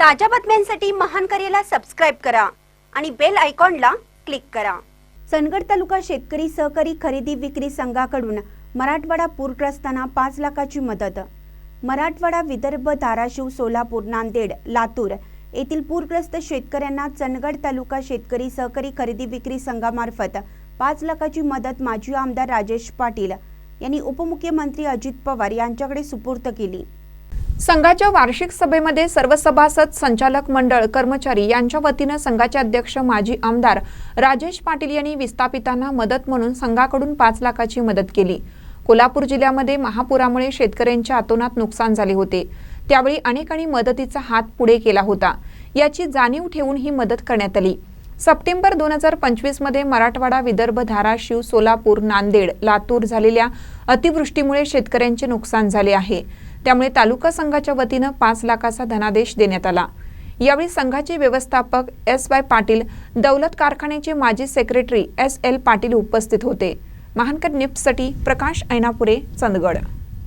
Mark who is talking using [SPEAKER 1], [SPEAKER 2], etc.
[SPEAKER 1] ताज्या बातम्यांसाठी महान करेला सबस्क्राईब करा आणि बेल आयकॉनला क्लिक करा. सनगड तालुका शेतकरी सहकारी खरेदी विक्री संघाकडून मराठवाडा पूरग्रस्तांना पाच लाखाची मदत. मराठवाडा विदर्भ धाराशिव सोलापूर नांदेड लातूर येथील पूरग्रस्त शेतकऱ्यांना चंदगड तालुका शेतकरी सहकारी खरेदी विक्री संघामार्फत पाच लाखाची मदत माजी आमदार राजेश पाटील यांनी उपमुख्यमंत्री अजित पवार यांच्याकडे सुपूर्द केली.
[SPEAKER 2] संघाच्या वार्षिक सभेमध्ये सर्व सभासद संचालक मंडळ कर्मचारी यांच्या वतीनं संघाचे अध्यक्ष माजी आमदार राजेश पाटील यांनी विस्थापितांना मदत म्हणून संघाकडून पाच लाखाची मदत केली. कोल्हापूर जिल्ह्यामध्ये महापुरामुळे शेतकऱ्यांच्या अतोनात नुकसान झाले होते. त्यावेळी अनेकांनी मदतीचा हात पुढे केला होता. याची जाणीव ठेवून ही मदत करण्यात आली. सप्टेंबर दोन हजार पंचवीसमध्ये मराठवाडा विदर्भ धाराशिव सोलापूर नांदेड लातूर झालेल्या अतिवृष्टीमुळे शेतकऱ्यांचे नुकसान झाले आहे. त्यामुळे तालुका संघाच्या वतीनं पाच लाखाचा धनादेश देण्यात आला. यावेळी संघाचे व्यवस्थापक एस वाय पाटील दौलत कारखान्याचे माजी सेक्रेटरी एस एल पाटील उपस्थित होते. महानकर निप्ससाठी प्रकाश ऐनापुरे चंदगड.